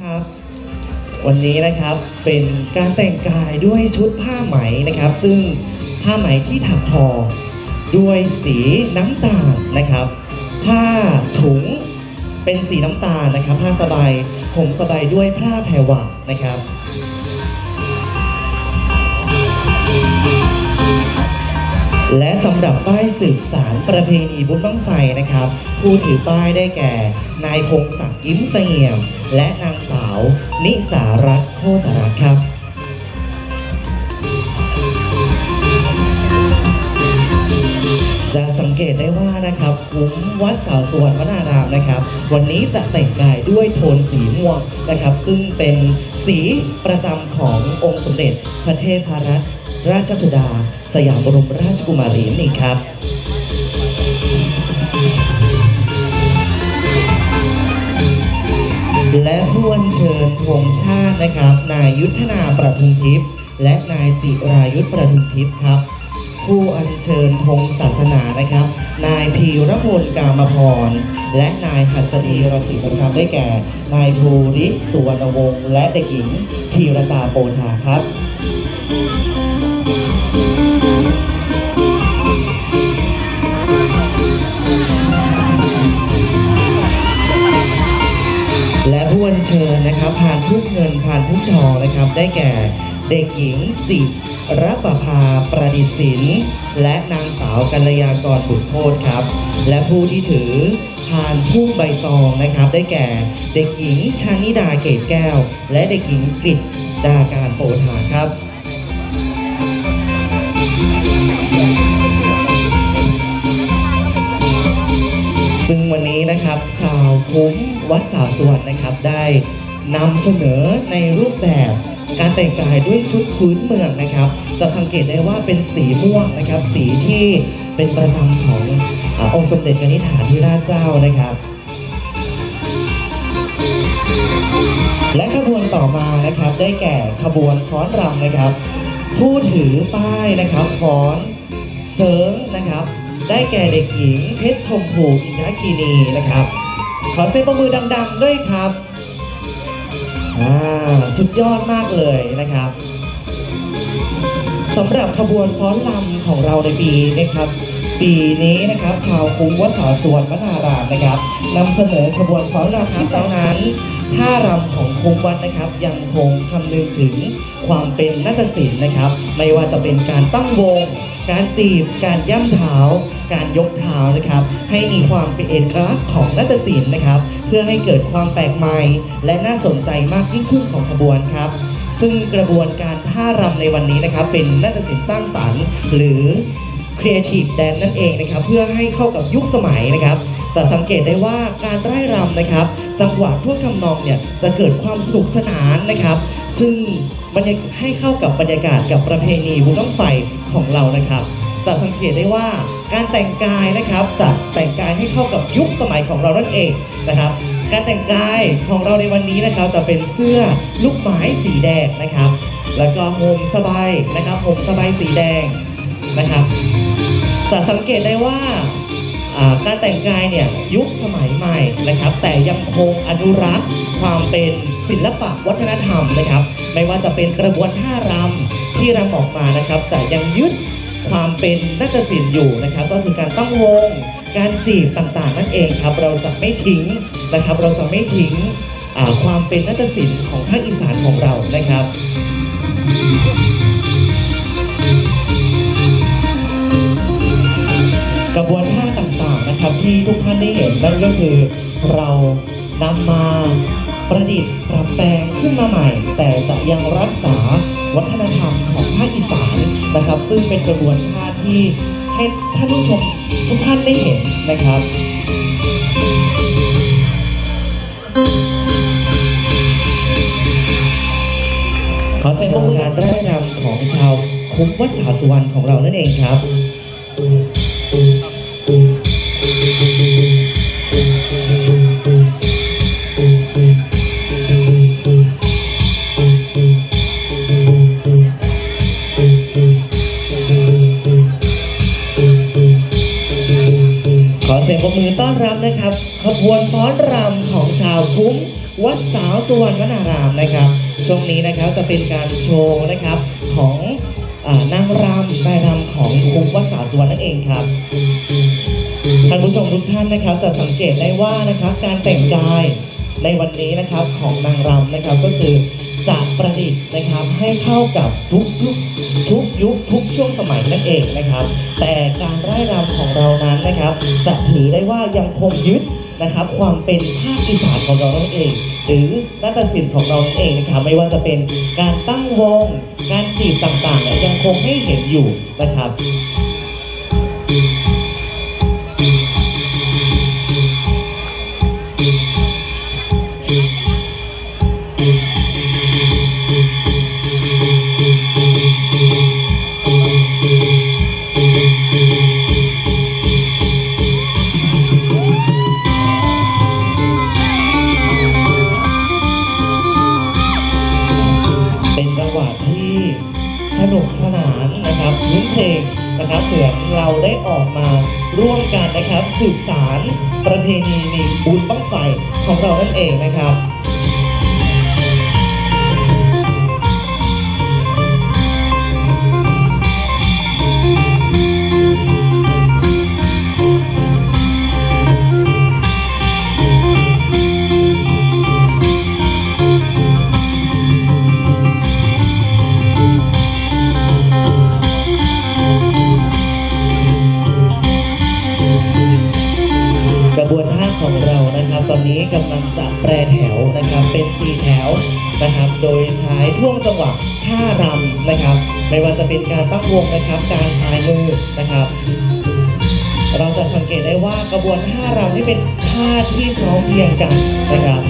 ครับวันนี้นะครับเป็นการแต่งกายด้วยชุดผ้าไหมนะครับ ซึ่งผ้าไหมที่ถักทอ ด้วยสีน้ำตาลนะครับ ผ้าถุงเป็นสีน้ำตาลนะครับ ผ้าสบายผมสบายด้วยผ้าแพรวานะครับ และสำหรับป้ายสืบสารประเพณีบุญบั้งไฟนะครับ ผู้ถือป้ายได้แก่ นายพงศักดิ์ยิ้มเสงี่ยม และนางสาว นิสารัตน์โคตรรัตน์ครับจะสังเกตได้ว่านะครับคุ้มวัดสาวสวนวนารามนะครับ วันนี้จะแต่งกายด้วยโทนสีม่วงนะครับ ซึ่งเป็นสีประจำขององค์สมเด็จพระเทพรัตน์ ราชสุดา สยามบรมราชกุมารีนี่ครับและผู้อัญเชิญธงชาตินะครับ นายยุทธนาประทุมทิพย์และนายจิรายุทธประทุมทิพย์ครับ ผู้อัญเชิญธงศาสนานะครับ นายพีรพลกามพร และนายหัสดีรศินะครับได้แก่ นายภูริสุวรรณวงศ์และเด็กหญิงธีรตาโปธาครับ นะครับผ่านทุกเงินผ่านทุกทองนะครับ ได้แก่เด็กหญิงจิรัปภาประดิษฐ์ศิลป์และนางสาวกัลยากรบุตรโพธครับ และผู้ที่ถือผ่านทุ่งใบตองนะครับ ได้แก่เด็กหญิงชานิดาเกตแก้ว และเด็กหญิงกฤษดาการโปธาครับซึ่งวันนี้นะครับชาวคุ้มวัดสาวสวนนะครับได้ นำเสนอในรูปแบบการแต่งกายด้วยชุดพื้นเมืองนะครับ จะสังเกตได้ว่าเป็นสีม่วงนะครับ สีที่เป็นประจำขององค์สมเด็จกนิษฐาธิราชเจ้านะครับ และขบวนต่อมานะครับได้แก่ขบวนฟ้อนรำนะครับ ผู้ถือป้ายนะครับฟ้อนเสริงนะครับ ได้แก่เด็กหญิงเพชรชมพูอินทคีนีนะครับ ขอเสียงประมือดัง ๆ ด้วยครับ อ่าสุดยอดมากเลยนะครับสำหรับขบวนฟ้อนรำของเราในปีนะครับ ปีนี้นะครับ ชาวคุ้งวัดสาสวนวนารามนะครับนำเสนอขบวนฟ้อนรำครับดังนั้น ท่ารำของคุ้มวัดนะครับ ยังคงคำนึงถึงความเป็นนาฏศิลป์นะครับ ไม่ว่าจะเป็นการตั้งวง การจีบ การย่ำเท้า การยกเท้านะครับ ให้มีความเป็นเอกลักษณ์ของนาฏศิลป์นะครับ เพื่อให้เกิดความแปลกใหม่ และน่าสนใจมากยิ่งขึ้นของขบวนครับซึ่งกระบวนการท่ารำในวันนี้นะครับ เป็นนาฏศิลป์สร้างสรรค์ หรือ Creative Dance นั่นเองนะครับเพื่อให้เข้ากับยุคสมัยนะครับจะสังเกตได้ว่าการไร่รำนะครับ จังหวะท่วงทำนองเนี่ยจะเกิดความสนุกสนานนะครับ ซึ่งบรรยากาศให้เข้ากับบรรยากาศกับประเพณีบุญต้องไฟของเรานะครับจะสังเกตได้ว่าการแต่งกายนะครับจะแต่งกายให้เข้ากับยุคสมัยของเรานั่นเองนะครับ การแต่งกายของเราในวันนี้นะครับจะเป็นเสื้อลูกไม้สีแดงนะครับ แล้วก็โฮมสบายนะครับโฮมสบายสีแดง นะครับ จะสังเกตได้ว่าการแต่งกายเนี่ยยุคสมัยใหม่นะครับ แต่ยังคงอนุรักษ์ความเป็นศิลปะวัฒนธรรมนะครับ ไม่ว่าจะเป็นกระบวนท่ารำที่รำออกมานะครับจะยังยึดความเป็นนาฏศิลป์อยู่นะครับ ก็คือการตั้งวงการจีบต่างๆ นั่นเองครับ เราจะไม่ทิ้งนะครับ เราจะไม่ทิ้งความเป็นนาฏศิลป์ของภาคอีสานของเรานะครับ กระบวนท่าต่างๆนะครับ ที่ทุกท่านได้เห็นนั่นก็คือเรานำมาประดิษฐ์ปรับแปลงขึ้นมาใหม่ แต่จะยังรักษาวัฒนธรรมของภาคอีสานนะครับ ซึ่งเป็นกระบวนท่าที่ให้ท่านผู้ชมทุกท่านได้เห็นนะครับขอแสดงงานไร่รำของชาวคุ้มวัดสาสุวรรณของเรานั่นเองครับ ขอเสียงปรบมือต้อนรับนะครับ ขบวนฟ้อนรำของชาวคุ้ม วัดสาวสุวรรณวนารามนะครับ ช่วงนี้นะครับจะเป็นการโชว์นะครับของอนางรำนายรำของคุ้มวัดสาวสุวรรณนั่นเองครับ ท่านผู้ชมทุกท่านนะครับ จะสังเกตได้ว่านะครับ การแต่งกายในวันนี้นะครับของนางรำนะครับก็คือจะประดิษฐ์นะครับให้เข้ากับทุกยุคทุกยุคทุกช่วงสมัยนั่นเองนะครับ แต่การไร่รำของเรานั้นนะครับ จะถือได้ว่ายังคงยึดนะครับ ความเป็นภาคอีสานของเรานั่นเอง หรือนาฏศิลป์ของเรานั่นเองนะครับ ไม่ว่าจะเป็นการตั้งวง การจีบต่างๆเนี่ยยังคงให้เห็นอยู่นะครับ เรานั่นเองนะครับ ท่ารำนะครับ ไม่ว่าจะเป็นการตั้งวงนะครับ การชายมือนะครับ เราจะสังเกตได้ว่ากระบวนท่ารำที่เป็นท่าที่พร้อมเพรียงกันนะครับ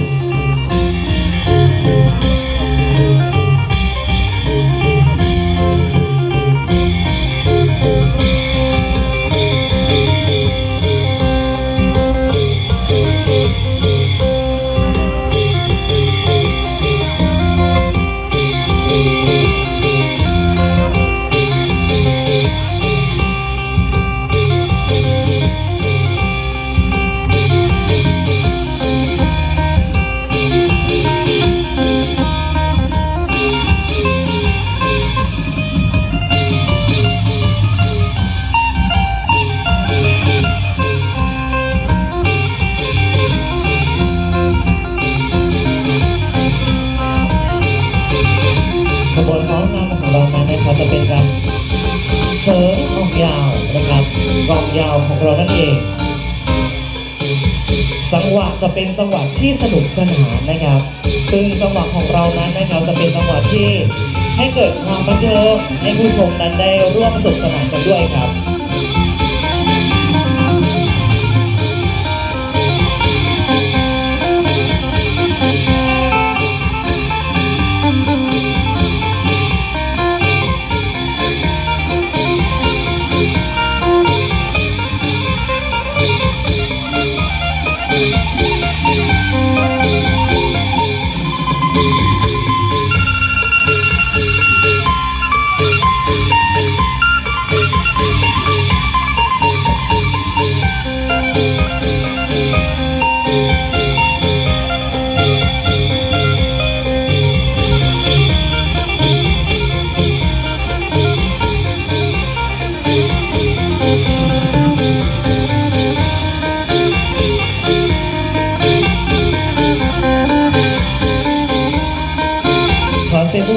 องยาวนะครับกองยาวของเรานั่นเอง จังหวะจะเป็นจังหวะที่สนุกสนานนะครับ ซึ่งจังหวะของเรานั้นนะครับจะเป็นจังหวะที่ให้เกิดความบันเทิงให้ผู้ชมนั้นได้ร่วมสนุกสนานกันด้วยครับ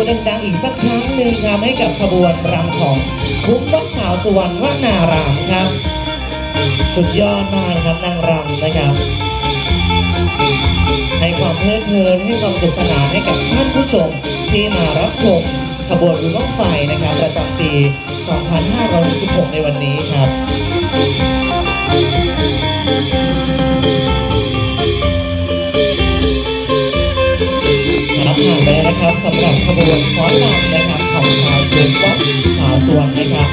ขอเสียงปรบมือดังๆอีกสักครั้งหนึ่งครับให้กับขบวนรำของคุ้มวัดสาวสุวรรณวนารามครับ สุดยอดมากนะครับนางรำนะครับให้ความเพลิดเพลินให้ความสนุกสนานให้กับท่านผู้ชมที่มารับชมขบวนบุญบ้างไฟนะครับประจำปี 2566 ในวันนี้ครับ นะครับสำหรับขบวนฟ้อนรำนะครับของชาวกรุงวัดสาวสวนนะครับ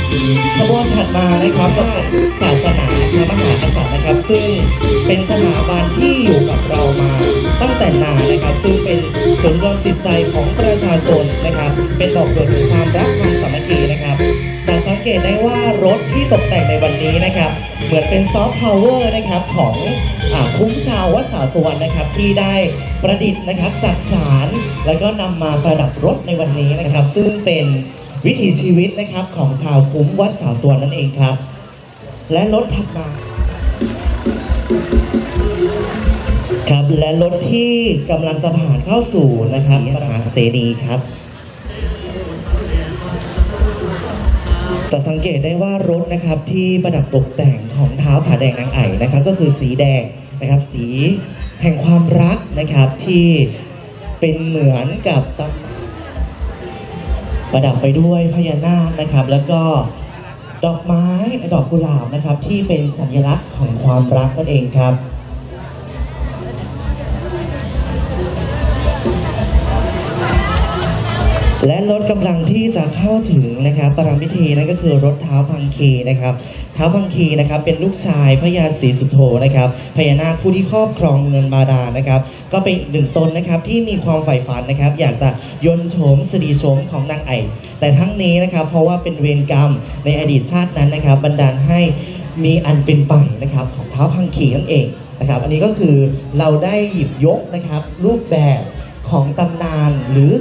ขบวนถัดมานะครับก็ศาสนาพระมหากษัตริย์นะครับ ซึ่งเป็นสถาบันที่อยู่กับเรามาตั้งแต่นานนะครับ ซึ่งเป็นศูนย์รวมจิตใจของประชาชนนะครับ เป็นบอกเกิดถึงความรักความสามัคคีนะครับจะสังเกตได้ว่ารถที่ตกแต่งในวันนี้นะครับ เหมือนเป็นซอฟต์พาวเวอร์นะครับของอคุ้มชาววัดสาสุวรรณนะครับ ที่ได้ประดิษฐ์นะครับจักสารแล้วก็นำมาประดับรถในวันนี้นะครับ ซึ่งเป็นวิถีชีวิตนะครับของชาวคุ้มวัดสาสุวรรณนั่นเองครับ และรถถัดมาครับและรถที่กำลังจะผ่านเข้าสู่นะครับมหาเสนีครับ จะสังเกตได้ว่ารถนะครับที่ประดับตกแต่งของเท้าผาแดงนางไอ่นะครับ ก็คือสีแดงนะครับ สีแห่งความรักนะครับที่เป็นเหมือนกับประดับไปด้วยพญานาคนะครับ แล้วก็ดอกไม้ดอกกุหลาบนะครับ ที่เป็นสัญลักษณ์ของความรักนั่นเองครับ และรถกำลังที่จะเข้าถึงนะครับปรามพิธีนั่นก็คือรถเท้าพังคีนะครับเท้าพังคีนะครับเป็นลูกชายพระยาศรีสุโธนะครับพญานาคผู้ที่ครอบครองเมืองบาดาลนะครับ ก็เป็นอีกหนึ่งตนนะครับที่มีความใฝ่ฝันนะครับ อยากจะยนโฉมสรีโฉมของนางไอแต่ทั้งนี้นะครับเพราะว่าเป็นเวรกรรมในอดีตชาตินั้นนะครับบันดาลให้มีอันเป็นไปนะครับของเท้าพังคีนั่นเองนะครับอันนี้ก็คือเราได้หยิบยกนะครับรูปแบบของตำนานหรือ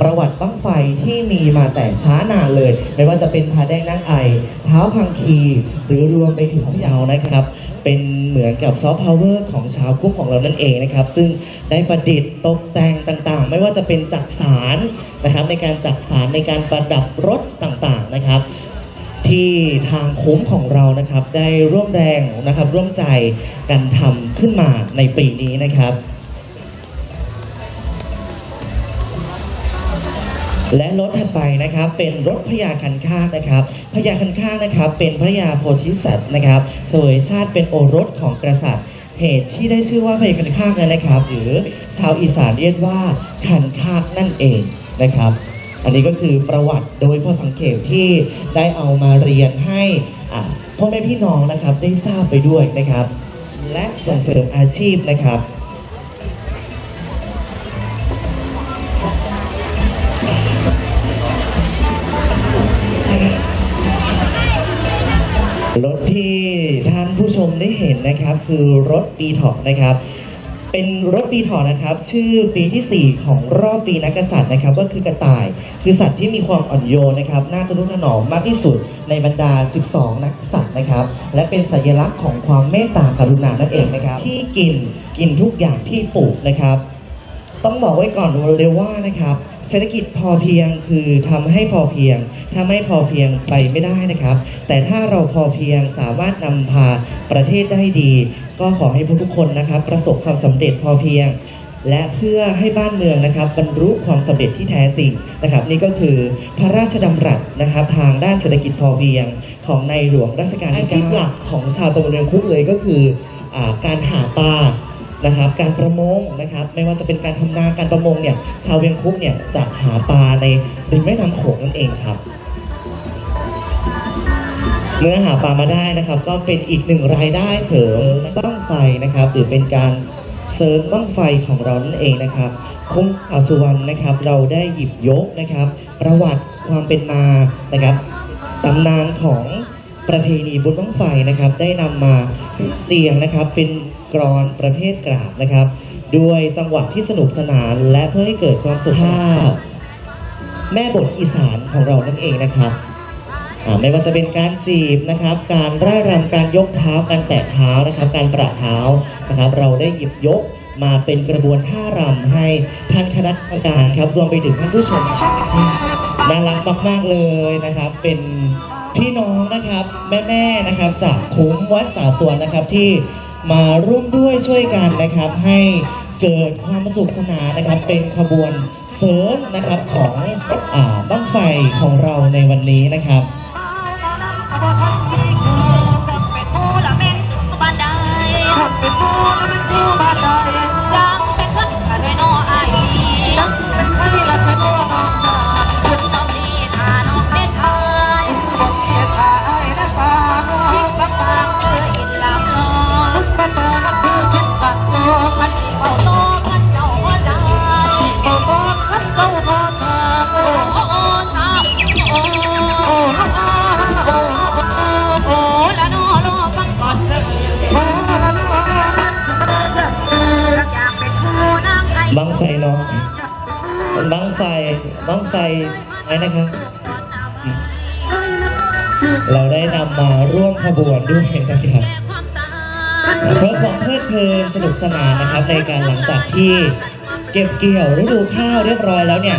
ประวัติบ้างไฟที่มีมาแต่ช้านานเลย ไม่ว่าจะเป็นผาแดงนางไอเท้าพังคีหรือรวมไปถึงพยาวนะครับ เป็นเหมือนกับซอฟต์พาวเวอร์ของชาวกุ้งของเรานั่นเองนะครับ ซึ่งได้ประดิษฐ์ตกแต่งต่างๆ ไม่ว่าจะเป็นจักสารนะครับ ในการจักสารในการประดับรถต่างๆนะครับที่ทางคุ้มของเรานะครับ ได้ร่วมแรงนะครับร่วมใจกันทำขึ้นมาในปีนี้นะครับ และรถถัดไปนะครับเป็นรถพญาคันคากนะครับพญาคันคากนะครับเป็นพระยาโพธิสัตว์นะครับเสวยชาติเป็นโอรสของกษัตริย์เหตุที่ได้ชื่อว่าพญาคันคากนั้นนะครับ หรือชาวอีสานเรียกว่าคันคากนั่นเองนะครับ อันนี้ก็คือประวัติโดยพ่อสังเกตที่ได้เอามาเรียนให้พ่อแม่พี่น้องนะครับได้ทราบไปด้วยนะครับ และส่งเสริมอาชีพนะครับ ได้เห็นนะครับ คือรถปีถาะนะครับ เป็นรถปีถาะนะครับ ชื่อปีที่ 4 ของรอบปีนักกษัตริย์นะครับ ก็คือกระต่าย คือสัตว์ที่มีความอ่อนโยนนะครับน่าทะนุถนอมมากที่สุดในบรรดา 12 นักษัตริย์นะครับ และเป็นสัญลักษณ์ของความเมตตากรุณานั่นเองนะครับ ที่กินกินทุกอย่างที่ปลูกนะครับ ต้องบอกไว้ก่อนเลยว่านะครับ เศรษฐกิจพอเพียงคือทำให้พอเพียง ถ้าไม่พอเพียงไปไม่ได้นะครับ แต่ถ้าเราพอเพียงสามารถนำพาประเทศได้ดี ก็ขอให้ทุกๆคนนะครับ ประสบความสำเร็จพอเพียงและเพื่อให้บ้านเมืองนะครับบรรลุความสำเร็จที่แท้จริงนะครับ นี่ก็คือพระราชดำรัสนะครับทางด้านเศรษฐกิจพอเพียง ของในหลวงรัชกาลที่9หลักของชาวตะวันเรืองคุกเลยก็คืออาการหาปลา นะครับ การประมงนะครับ ไม่ว่าจะเป็นการทำนาการประมงเนี่ยชาวเวียงคุกเนี่ยจะหาปลาในริมแม่น้ำโขงนั่นเองครับ เมื่อหาปลามาได้นะครับ ก็เป็นอีกหนึ่งรายได้เสริมบ้างไฟนะครับ หรือเป็นการเสริมบ้างไฟของเรานั่นเองนะครับคุ้มอาสุวรรณนะครับ เราได้หยิบยกนะครับ ประวัติความเป็นมานะครับตำนานของ ประเพณีบุญบ้างไฟนะครับ ได้นำมาเตียงนะครับ เป็นกรอนประเภทกราบนะครับ ด้วยจังหวะที่สนุกสนานและเพื่อให้เกิดความสุขภาพ แม่บทอีสานของเรานั่นเองนะครับอ่าไม่ว่าจะเป็นการจีบนะครับ การร่ายรำการยกเท้า การแตะเท้านะครับ การประเท้านะครับ เราได้หยิบยกมาเป็นกระบวนท่ารำให้ท่านคณะกรรมการครับรวมไปถึงท่านผู้ชมน่ารักมากๆเลยนะครับ เป็น พี่น้องนะครับแม่ๆนะครับ จากคุ้มวัดสาสวนนะครับที่มาร่วมด้วยช่วยกันนะครับ ให้เกิดความสุขสนานนะครับ เป็นขบวนเสริมนะครับของอ่าบ้างไฟของเราในวันนี้นะครับสักเป็นผู้ละเป็นบ้านใดฉันเป็นผู้เป็นผู้บ้านใด ฟบังไฟไหนนะครับ เราได้นำมาร่วมขบวนด้วยนะครับเพื่อความเพลิดเพลินสนุกสนานนะครับ ในการหลังจากที่เก็บเกี่ยวฤดูข้าวเรียบร้อยแล้วเนี่ย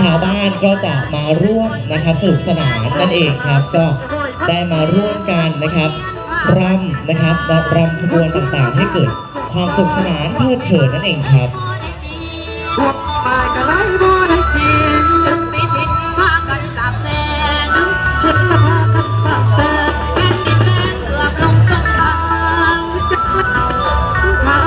ชาวบ้านก็จะมาร่วมนะครับสนุกสนานนั่นเองครับ ก็ได้มาร่วมกันนะครับรำนะครับมารำขบวนต่างๆ ให้เกิดความสนุกสนานเพลิดเพลินนั่นเองครับ พวกฝ่ายก็ไล่บ่ได้กินจึงมีชินพากันสาบแสงฉันละพากันสาบแสงแผ่นดินแม่เกือบลงสงครามทา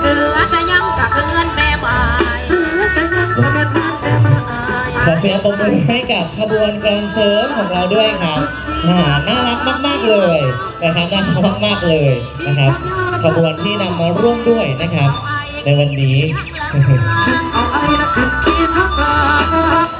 เหลือแต่ยังกะเกินแม่บายเหลือแต่ยังบ่แม่นทางแต่มาอายขอเสียงปรบมือให้กับขบวนการเสริมของเราด้วยครับน่ารักมาก ๆ เลยนะครับน่ารักมาก ๆ เลยนะครับ ขบวนที่นำมาร่วมด้วยนะครับ ในวันนี้จึงเอาไอ้ละขึ้นขี่ทับลาฟั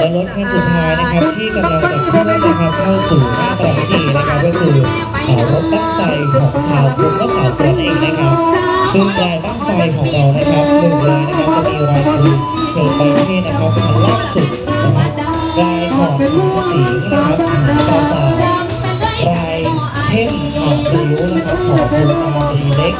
และรถคันสุดท้ายนะครับที่กำลังจะเคลื่อนนะครับเข้าสู่หน้าประพิธีนะครับก็คือเอ่อรถตั้งใจของชาวพุทธและสาวสวนเองนะครับซึ่งลายตั้งใจของเรานะครับหนึ่งเลยนะครับจะมีลายคือเชิญไปเทศนะครับคันล่าสุดนะครับลายหองสีนะครับต่อต่อลายเท่นหอบริ้วนะครับหอบถุงอารีเล็ก